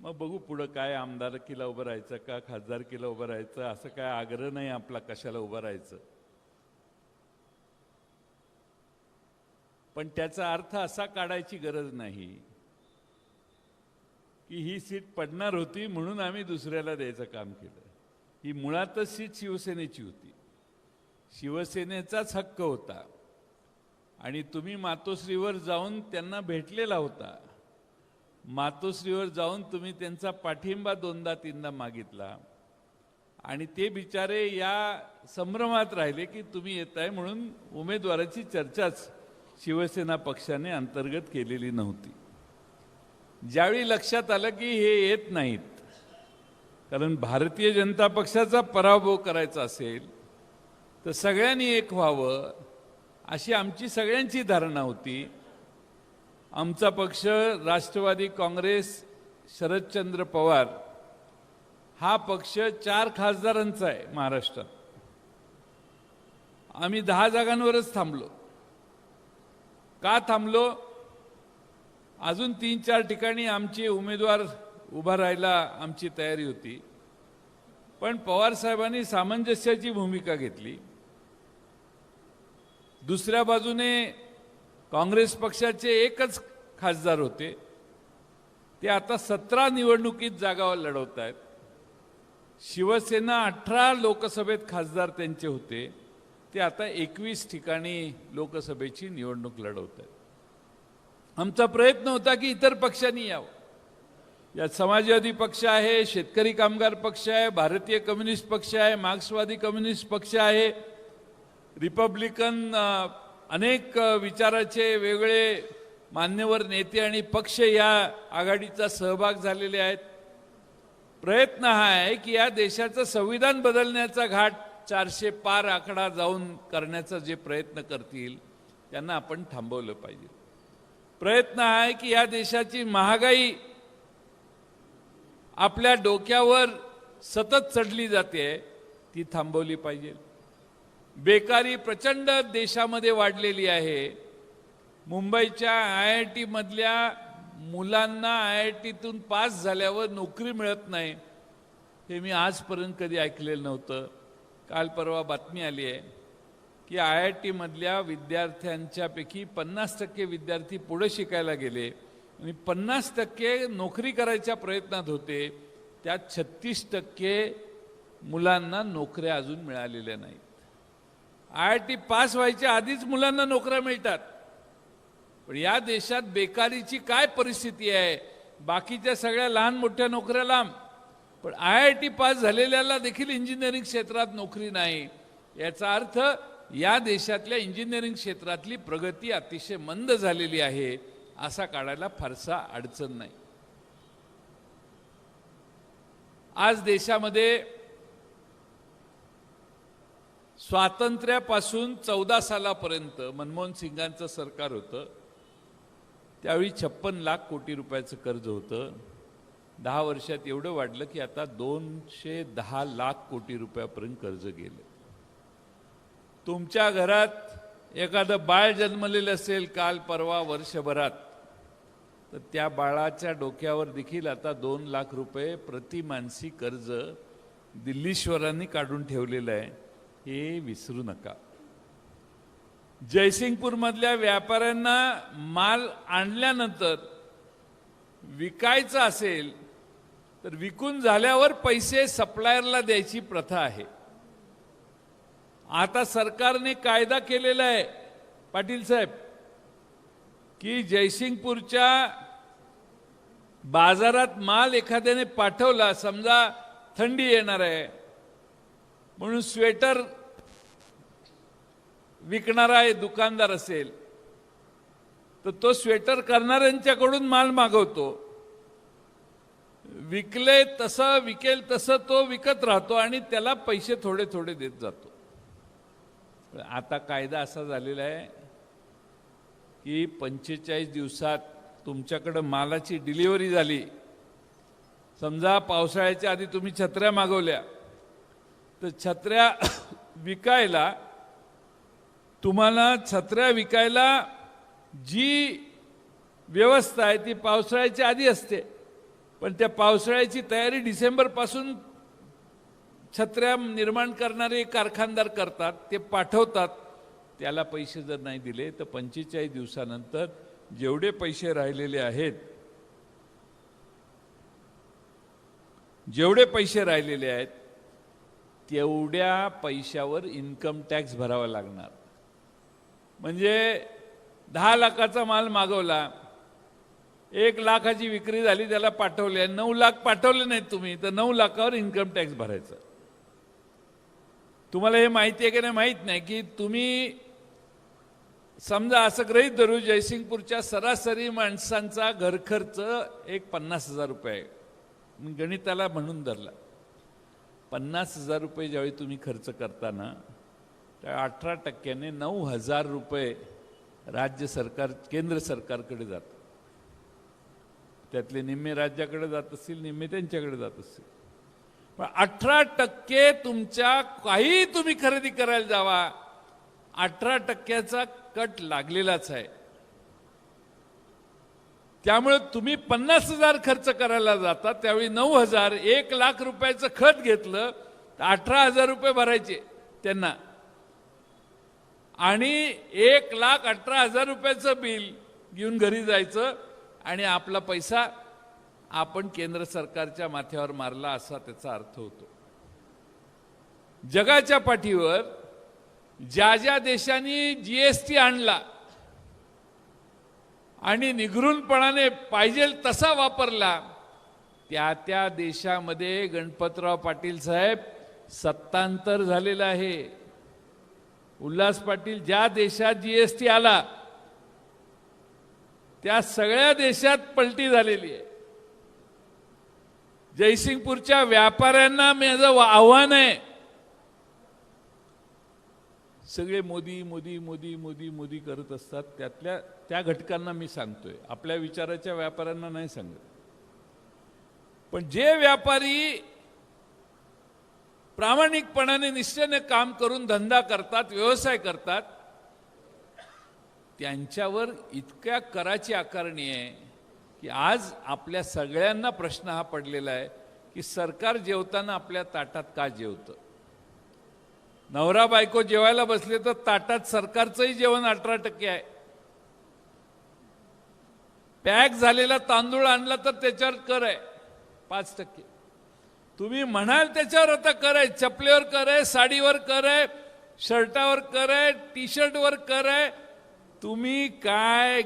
मग बघू पुढं काय आमदारकीला उभं राहायचं का खासदारकीला उभं राहायचं असं काय आग्रह नाही आपला कशाला उभं राहायचं. पण त्याचा अर्थ असा काढायची गरज नाही की ही सीट पडणार होती म्हणून आम्ही दुसऱ्याला द्यायचं काम केलं. ही मुळातच सीट शिवसेनेची होती. शिवसेनेचाच हक्क होता. आणि तुम्ही मातोश्रीवर जाऊन त्यांना भेटलेला होता. मातोश्रीवर जाऊन तुम्ही त्यांचा पाठिंबा दोनदा तीनदा मागितला. आणि ते बिचारे या संभ्रमात राहिले की तुम्ही येत आहे म्हणून उमेदवाराची चर्चाच शिवसेना पक्षाने अंतर्गत केलेली नव्हती. ज्यावेळी लक्षात आलं की हे येत नाहीत कारण भारतीय जनता पक्षाचा पराभव करायचा असेल तर सगळ्यांनी एक व्हावं अशी आमची सगळ्यांची धारणा होती. आमचा पक्ष राष्ट्रवादी काँग्रेस शरदचंद्र पवार हा पक्ष चार खासदारांचा आहे महाराष्ट्रात. आम्ही दहा जागांवरच थांबलो. का थांबलो? अजून तीन चार ठिकाणी आमचे उमेदवार उभा राहायला आमची तयारी होती. पण पवार साहेबांनी सामंजस्याची भूमिका घेतली. दुसऱ्या बाजूने काँग्रेस पक्षाचे एकच खासदार होते. ते आता सतरा निवडणुकीत जागा लढवत आहेत. शिवसेना अठरा लोकसभेत खासदार त्यांचे होते. ते आता एकवीस ठिकाणी लोकसभेची निवडणूक लढवत आहेत. आमचा प्रयत्न होता की इतर पक्षांनी यावं. यात समाजवादी पक्ष आहे शेतकरी कामगार पक्ष आहे भारतीय कम्युनिस्ट पक्ष आहे मार्क्सवादी कम्युनिस्ट पक्ष आहे. रिपब्लिकन अनेक विचाराचे वेगळे मान्यवर नेते आणि पक्ष या आघाडीचा सहभाग झालेले आहेत. प्रयत्न हा आहे की या देशाचं संविधान बदलण्याचा घाट चारशे पार आकडा जाऊन करण्याचा जे प्रयत्न करतील त्यांना आपण थांबवलं पाहिजे. प्रयत्न हा आहे की या देशाची महागाई आपल्या डोक्यावर सतत चढली जाते ती थांबवली पाहिजे. बेकारी प्रचंड देशामध्ये वाढलेली आहे. मुंबईच्या आय आय टीमधल्या मुलांना आय आय टीतून पास झाल्यावर नोकरी मिळत नाही हे मी आजपर्यंत कधी ऐकलेलं नव्हतं. काल परवा बातमी आली आहे की आय आय टीमधल्या विद्यार्थ्यांच्यापैकी पन्नास टक्के विद्यार्थी पुढे शिकायला गेले आणि पन्नास टक्के नोकरी करायच्या प्रयत्नात होते. त्यात छत्तीस टक्के मुलांना नोकऱ्या अजून मिळालेल्या नाहीत. आय आय टी पास व्हायच्या आधीच मुलांना नोकऱ्या मिळतात. पण या देशात बेकारीची काय परिस्थिती आहे? बाकीच्या सगळ्या लहान मोठ्या नोकऱ्या लांब. पण आय आय टी पास झालेल्याला देखील इंजिनिअरिंग क्षेत्रात नोकरी नाही. याचा अर्थ या देशातल्या इंजिनिअरिंग क्षेत्रातली प्रगती अतिशय मंद झालेली आहे असा काढायला फारसा अडचण नाही. आज देशामध्ये स्वातंत्र्यापासून चौदा सालापर्यंत मनमोहन सिंगांचं सरकार होतं. त्यावेळी छप्पन लाख कोटी रुपयाचं कर्ज होतं. दहा वर्षात एवढं वाढलं की आता दोनशे दहा लाख कोटी रुपयापर्यंत कर्ज गेलं. तुमच्या घरात एखादं बाळ जन्मलेलं असेल काल परवा वर्षभरात तर त्या बाळाच्या डोक्यावर देखील आता दोन लाख रुपये प्रति मानसी कर्ज दिल्लीश्वरांनी काढून ठेवलेलं आहे. हे विसरू नका. जयसिंगपूरमधल्या व्यापाऱ्यांना माल आणल्यानंतर विकायचा असेल तर विकून झाल्यावर पैसे सप्लायरला द्यायची प्रथा आहे. आता सरकारने कायदा केलेला आहे पाटील साहेब की जयसिंगपूरच्या बाजारात माल एखाद्याने पाठवला समजा थंडी येणार आहे म्हणून स्वेटर विकणारा एक दुकानदार असेल तर तो स्वेटर करणाऱ्यांच्याकडून माल मागवतो. विकले तसं विकेल तसं तो विकत राहतो आणि त्याला पैसे थोडे थोडे देत जातो. पण आता कायदा असा झालेला आहे की पंचेचाळीस दिवसात तुमच्याकडं मालाची डिलिव्हरी झाली. समजा पावसाळ्याच्या आधी तुम्ही छत्र्या मागवल्या. तर छत्र्या विकायला तुम्हाला छत्र्या विकायला जी व्यवस्था आहे ती पावसाळ्याच्या आधी असते. पण त्या पावसाळ्याची तयारी डिसेंबरपासून छत्र्या निर्माण करणारे कारखानदार करतात ते पाठवतात. त्याला पैसे जर नाही दिले तर पंचेचाळीस दिवसानंतर जेवढे पैसे राहिलेले आहेत जेवढे पैसे राहिलेले आहेत तेवढ्या पैशावर इन्कम टॅक्स भरावा लागणार. म्हणजे दहा लाखाचा माल मागवला एक लाखाची विक्री झाली त्याला पाठवले नऊ लाख पाठवले नाहीत तुम्ही तर नऊ लाखावर इन्कम टॅक्स भरायचा. तुम्हाला हे माहिती आहे की नाही? माहीत नाही की तुम्ही समजा असं गृहीत धरू जयसिंगपूरच्या सरासरी माणसांचा घरखर्च एक पन्नास हजार रुपये आहे. गणिताला म्हणून धरला. पन्नास हजार रुपये ज्यावेळी तुम्ही खर्च करताना त्या अठरा टक्क्याने नऊ हजार रुपये राज्य सरकार केंद्र सरकारकडे जातं. त्यातले निम्मे राज्याकडे जात असतील निम्मे त्यांच्याकडे जात असतील. पण अठरा टक्के तुमच्या काही तुम्ही खरेदी करायला जावा अठरा टक्क्याचा कट लागलेलाच आहे. त्यामुळे तुम्ही पन्नास हजार खर्च करायला जाता त्यावेळी नऊ हजार एक लाख रुपयाचं खत घेतलं तर अठरा हजार रुपये भरायचे त्यांना. आणि एक लाख अठरा हजार रुपयाचं बिल घेऊन घरी जायचं आणि आपला पैसा आपण केंद्र सरकारच्या माथ्यावर मारला असा त्याचा अर्थ होतो. जगाच्या पाठीवर ज्या ज्या देशांनी जीएसटी आणला आणि निगरूनपणाने पाहिजे तसा वापरला त्या त्या देशामध्ये गणपतराव पाटील साहेब सत्तांतर झालेलं आहे. उल्हास पाटील ज्या देशात जीएसटी आला त्या सगळ्या देशात पलटी झालेली आहे. जयसिंगपूरच्या व्यापाऱ्यांना माझं आव्हान आहे. सगळे मोदी मोदी मोदी मोदी मोदी करत असतात त्यातल्या त्या घटकांना मी सांगतोय. आपल्या विचाराच्या व्यापाऱ्यांना नाही सांगत. पण जे व्यापारी प्रामाणिकपणाने निश्चयाने काम करून धंदा करतात व्यवसाय करतात त्यांच्यावर इतक्या कराची आकारणी आहे की आज आपल्या सगळ्यांना प्रश्न हा पडलेला आहे की सरकार जेवताना आपल्या ताटात का जेवतं? नवरा बायको जेवायला बसले तर ताटात सरकारचंही जेवण अठरा टक्के आहे. पॅक झालेला तांदूळ आणला तर त्याच्यावर कर आहे. पाच टक्के. तुम्ही म्हणाल त्याच्यावर आता कर आहे. चपलेवर कर आहे साडीवर कर आहे शर्टावर कर आहे टी शर्टवर कर आहे. तुम्ही काय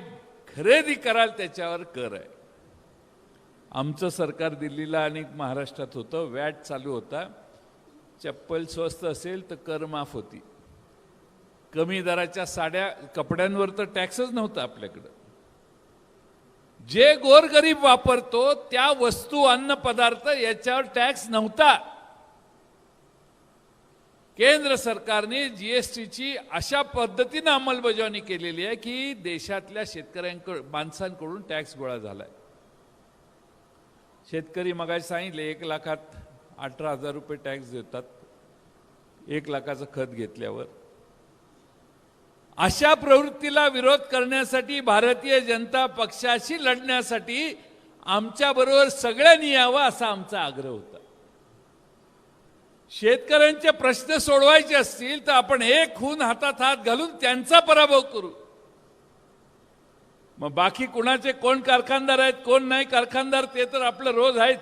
खरेदी कराल त्याच्यावर कर आहे. आमचं सरकार दिल्लीला आणि महाराष्ट्रात होतं. वॅट चालू होता. चप्पल स्वस्त असेल तर कर माफ होती. कमी दराच्या साड्या कपड्यांवर तर टॅक्सच नव्हता आपल्याकडं. जे गोरगरीब वापरतो त्या वस्तू अन्न पदार्थ याच्यावर टॅक्स नव्हता. केंद्र सरकारने जीएसटीची अशा पद्धतीनं अंमलबजावणी केलेली आहे की देशातल्या शेतकऱ्यांकडून माणसांकडून टॅक्स गोळा झालाय. शेतकरी मगाशी सांगितले एक लाखात अठरा हजार रुपये टॅक्स देतात. एक लाखाचं खत घेतल्यावर. अशा प्रवृत्तीला विरोध करण्यासाठी भारतीय जनता पक्षाशी लढण्यासाठी आमच्याबरोबर सगळ्यांनी यावं असा आमचा आग्रह होता. शेतकऱ्यांचे प्रश्न सोडवायचे असतील तर आपण एक खून हातात हात घालून त्यांचा पराभव करू. मग बाकी कुणाचे कोण कारखानदार आहेत कोण नाही कारखानदार ते तर आपलं रोज आहेच.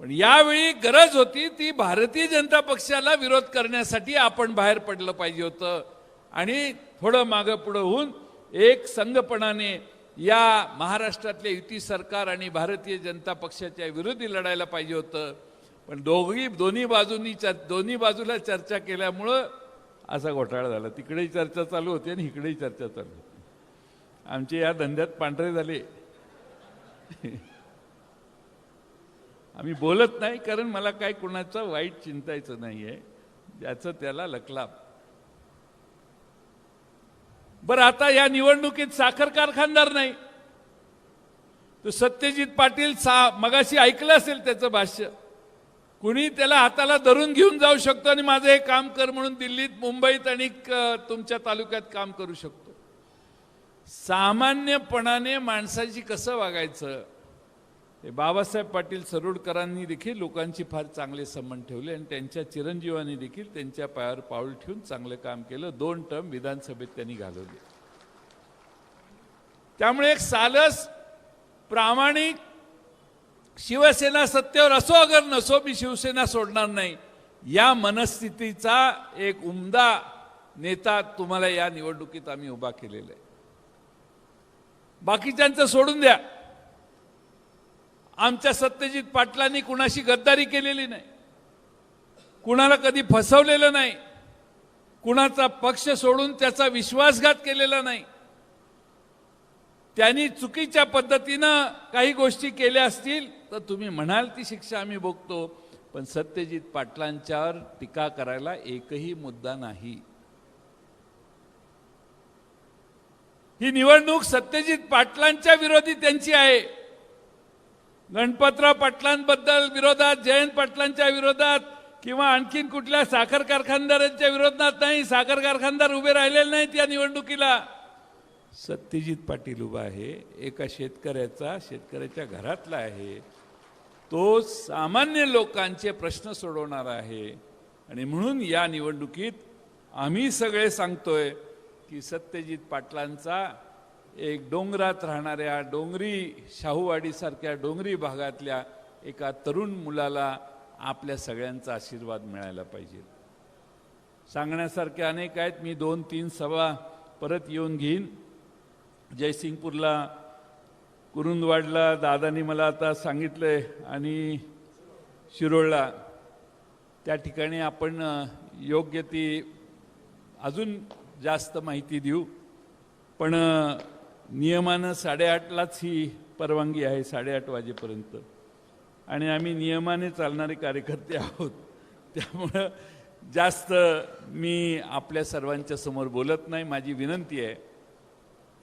पण यावेळी गरज होती ती भारतीय जनता पक्षाला विरोध करण्यासाठी आपण बाहेर पडलं पाहिजे होतं. आणि थोडं मागं पुढं होऊन एक संघपणाने या महाराष्ट्रातल्या युती सरकार आणि भारतीय जनता पक्षाच्या विरोधी लढायला पाहिजे होतं. पण दोघी दोन्ही बाजूंनी चर दोन्ही बाजूला चर्चा केल्यामुळं असा घोटाळा झाला. तिकडेही चर्चा चालू होती आणि इकडेही चर्चा चालू होती. आमचे या धंद्यात पांढरे झाले. आम्ही बोलत नाही कारण मला काय कुणाचं वाईट चिंतायचं नाही आहे ज्याचं त्याला लकलाप. बरं आता या निवडणुकीत साखर कारखानदार नाही. तो सत्यजित पाटील सा मगाशी ऐकलं असेल त्याचं भाष्य. कुणी त्याला हाताला धरून घेऊन जाऊ शकतो आणि माझं हे काम कर म्हणून दिल्लीत मुंबईत आणि तुमच्या तालुक्यात काम करू शकतो. सामान्यपणाने माणसाची कसं वागायचं? हे बाबासाहेब पाटील सरोडकरांनी देखील लोकांची फार चांगले संबंध ठेवले आणि त्यांच्या चिरंजीवांनी देखील त्यांच्या पायावर पाऊल ठेवून चांगलं काम केलं. दोन टर्म विधानसभेत त्यांनी घालवले. त्यामुळे एक सालस प्रामाणिक शिवसेना सत्तेवर असो अगर नसो मी शिवसेना सोडणार नाही. या मनस्थितीचा एक उमदा नेता तुम्हाला या निवडणुकीत आम्ही उभा केलेला आहे. बाकीच्यांचं सोडून द्या. आमच्या सत्यजित पाटलांनी कुणाशी गद्दारी केलेली नाही. कुणाला कधी फसवलेलं नाही. कुणाचा पक्ष सोडून त्याचा विश्वासघात केलेला नाही. त्यांनी चुकीच्या पद्धतीनं काही गोष्टी केल्या असतील तर तुम्ही म्हणाल ती शिक्षा आम्ही भोगतो. पण सत्यजित पाटलांच्यावर टीका करायला एकही मुद्दा नाही. ही निवडणूक सत्यजित पाटलांच्या विरोधी त्यांची आहे. गणपतराव पाटलांबद्दल विरोधात जयंत पाटलांच्या विरोधात किंवा आणखीन कुठल्या साखर कारखानदारांच्या विरोधात नाही साखर कारखानदार उभे राहिलेले नाहीत या निवडणुकीला? सत्यजित पाटील उभा आहे. एका शेतकऱ्याचा शेतकऱ्याच्या घरातला आहे. तो सामान्य लोकांचे प्रश्न सोडवणार आहे. आणि म्हणून या निवडणुकीत आम्ही सगळे सांगतोय की सत्यजित पाटलांचा एक डोंगरात राहणाऱ्या डोंगरी शाहूवाडीसारख्या डोंगरी भागातल्या एका तरुण मुलाला आपल्या सगळ्यांचा आशीर्वाद मिळायला पाहिजे. सांगण्यासारखे अनेक आहेत. मी दोन तीन सभा परत येऊन घेईन. जयसिंगपूरला कुरुंदवाडला दादानी मला आता सांगितलंय आणि शिरोळला. त्या ठिकाणी आपण योग्य ती अजून जास्त माहिती देऊ. पण नियमानं साडेआठलाच ही परवानगी आहे साडेआठ वाजेपर्यंत. आणि आम्ही नियमाने चालणारे कार्यकर्ते आहोत. त्यामुळं जास्त मी आपल्या सर्वांच्या समोर बोलत नाही. माझी विनंती आहे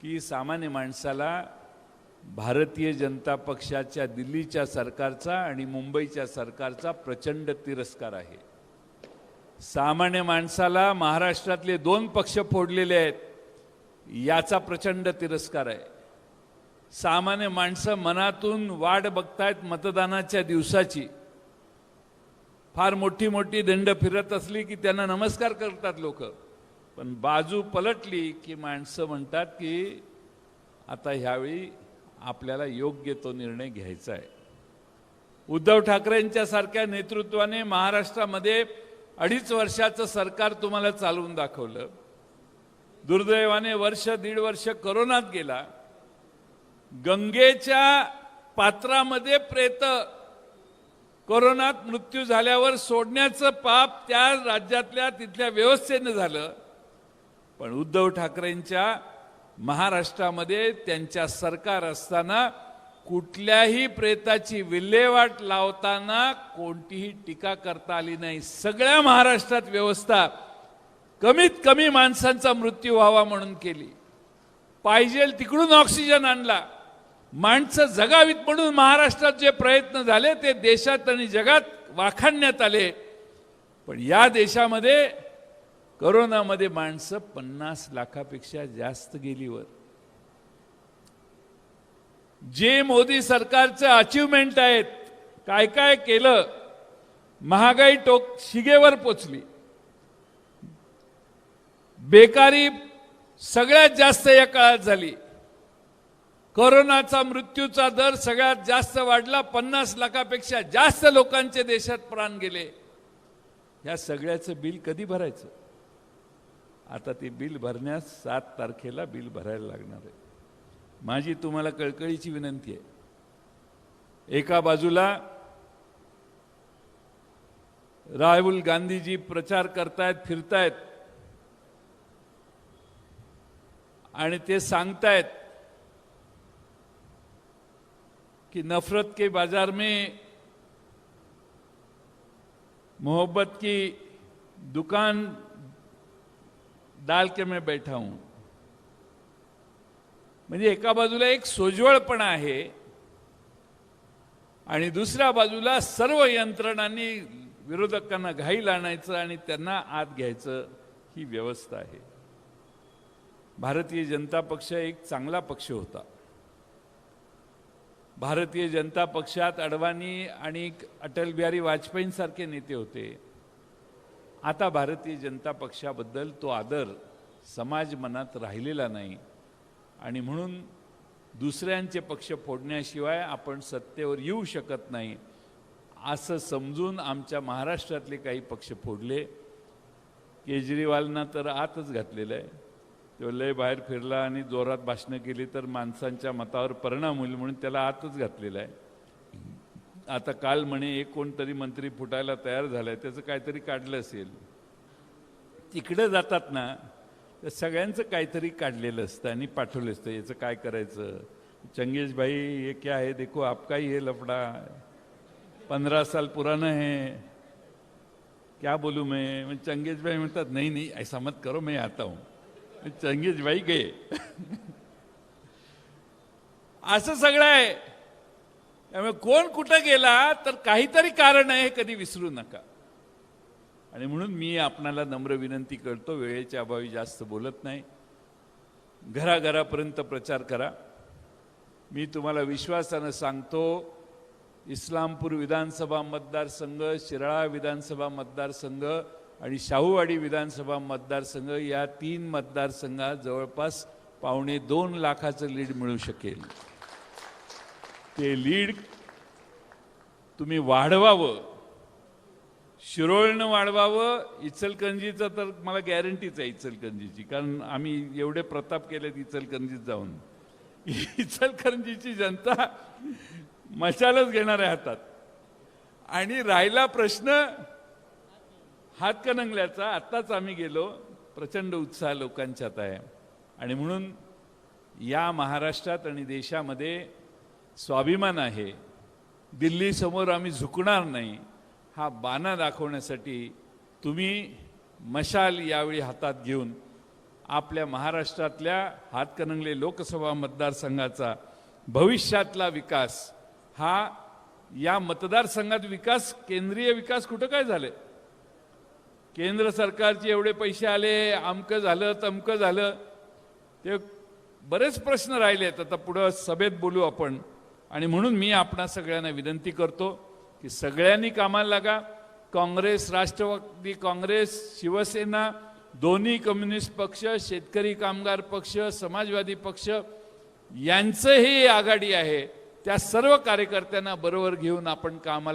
की सामान्य माणसाला भारतीय जनता पक्षाच्या दिल्लीच्या सरकारचा आणि मुंबईच्या सरकारचा प्रचंड तिरस्कार आहे. सामान्य माणसाला महाराष्ट्रातले दोन पक्ष फोडलेले आहेत. याचा प्रचंड तिरस्कार आहे. सामान्य माणसं मनातून वाट बघतायत मतदानाच्या दिवसाची. फार मोठी मोठी दंड फिरत असली की त्यांना नमस्कार करतात लोक. पण बाजू पलटली की माणसं म्हणतात की आता ह्यावेळी आपल्याला योग्य तो निर्णय घ्यायचा आहे. उद्धव ठाकरेंच्या सारख्या नेतृत्वाने महाराष्ट्रामध्ये अडीच वर्षाचं सरकार तुम्हाला चालवून दाखवलं. दुर्दैवाने वर्ष दीड वर्ष करोनात गेला. गंगेच्या पात्रामध्ये प्रेत. कोरोनात मृत्यू झाल्यावर सोडण्याचं पाप त्या राज्यातल्या तिथल्या व्यवस्थेनं झालं. पण उद्धव ठाकरेंच्या महाराष्ट्रामध्ये त्यांच्या सरकार असताना कुठल्याही प्रेताची विल्हेवाट लावताना कोणतीही टीका करता आली नाही. सगळ्या महाराष्ट्रात व्यवस्था कमीत कमी माणसांचा मृत्यू व्हावा म्हणून केली. पाहिजे तिकडून ऑक्सिजन आणला. माणसं जगावीत म्हणून महाराष्ट्रात जे प्रयत्न झाले ते देशात आणि जगात वाखाणण्यात आले. पण या देशामध्ये करोनामध्ये माणसं पन्नास लाखापेक्षा जास्त गेलीवर. जे मोदी सरकारचं अचिव्हमेंट आहेत काय काय केलं महागाई टोक शिगेवर पोचली. बेकारी सगळ्यात जास्त या काळात झाली. कोरोनाचा मृत्यूचा दर सगळ्यात जास्त वाढला पन्नास लाखापेक्षा जास्त लोकांचे देशात प्राण गेले. या सगळ्याचं बिल कधी भरायचं? आता ते बिल भरण्यास सात तारखेला बिल भरायला लागणार आहे. माझी तुम्हाला कळकळीची विनंती आहे. एका बाजूला राहुल गांधीजी प्रचार करतायत फिरतायत आणि ते सांगतायत कि नफरत के बाजार में मोहब्बत की दुकान डाल के मैं बैठा हूं। म्हणजे एका बाजूला एक सोज्वळपणा आहे आणि दुसऱ्या बाजूला सर्व यंत्रणांनी विरोधकांना घाईल आणायचं आणि त्यांना आत घ्यायचं ही व्यवस्था आहे. भारतीय जनता पक्ष एक चांगला पक्ष होता. भारतीय जनता पक्षात अडवाणी आणि अटल बिहारी वाजपेयींसारखे नेते होते. आता भारतीय जनता पक्षाबद्दल तो आदर समाज मनात राहिलेला नाही आणि म्हणून दुसऱ्यांचे पक्ष फोडण्याशिवाय आपण सत्तेवर येऊ शकत नाही असं समजून आमच्या महाराष्ट्रातले काही पक्ष फोडले. केजरीवालना तर आतच घातलेलं आहे. तो लय बाहेर फिरला आणि जोरात भाषणं केली तर माणसांच्या मतावर परिणाम होईल म्हणून त्याला आतच घातलेला आहे. आता काल म्हणे एक कोणतरी मंत्री फुटायला तयार झालाय त्याचं काहीतरी काढलं असेल. तिकडे जातात ना तर सगळ्यांचं काहीतरी काढलेलं असतं आणि पाठवलं असतं याचं काय करायचं? चंगेज भाई ये क्या है देखो आपका ही है लफड़ा. पंधरा साल पुराना है. क्या बोलू मैं? मैं भाई म्हणतात नाही नाही ऐसा मत करो मैं आता हूं. चंगेज म्हणजे बाई गे. असं सगळं आहे. त्यामुळे कोण कुठं गेला तर काहीतरी कारण आहे हे कधी विसरू नका. आणि म्हणून मी आपणाला नम्र विनंती करतो वेळेच्या अभावी जास्त बोलत नाही. घराघरापर्यंत प्रचार करा. मी तुम्हाला विश्वासानं सांगतो इस्लामपूर विधानसभा मतदारसंघ शिराळा विधानसभा मतदारसंघ आणि शाहूवाडी विधानसभा मतदारसंघ या तीन मतदारसंघात जवळपास पावणे दोन लाखाचं लीड मिळू शकेल. ते लीड तुम्ही वाढवावं. शिरोळनं वाढवावं इचलकरंजीचं तर मला गॅरंटीच आहे इचलकरंजीची कारण आम्ही एवढे प्रताप केलेत इचलकरंजीत जाऊन. इचलकरंजीची जनता मशालच घेणार आहे हातात. आणि राहिला प्रश्न हातकणंगल्याचा आत्ताच आम्ही गेलो प्रचंड उत्साह लोकांच्यात आहे. आणि म्हणून या महाराष्ट्रात आणि देशामध्ये स्वाभिमान आहे. दिल्लीसमोर आम्ही झुकणार नाही. हा बाणा दाखवण्यासाठी तुम्ही मशाल यावेळी हातात घेऊन आपल्या महाराष्ट्रातल्या हातकणंगले लोकसभा मतदारसंघाचा भविष्यातला विकास हा या मतदारसंघात विकास केंद्रीय विकास कुठं काय झाले केंद्र सरकारचे एवढे पैसे आले अमकं झालं तमकं झालं ते बरेच प्रश्न राहिले. आहेत आता पुढं सभेत बोलू आपण. आणि म्हणून मी आपणा सगळ्यांना विनंती करतो की सगळ्यांनी कामाला लागा. काँग्रेस राष्ट्रवादी काँग्रेस शिवसेना दोन्ही कम्युनिस्ट पक्ष शेतकरी कामगार पक्ष समाजवादी पक्ष यांचंही आघाडी आहे. त्या सर्व कार्यकर्त्यांना बरोबर घेऊन आपण कामाला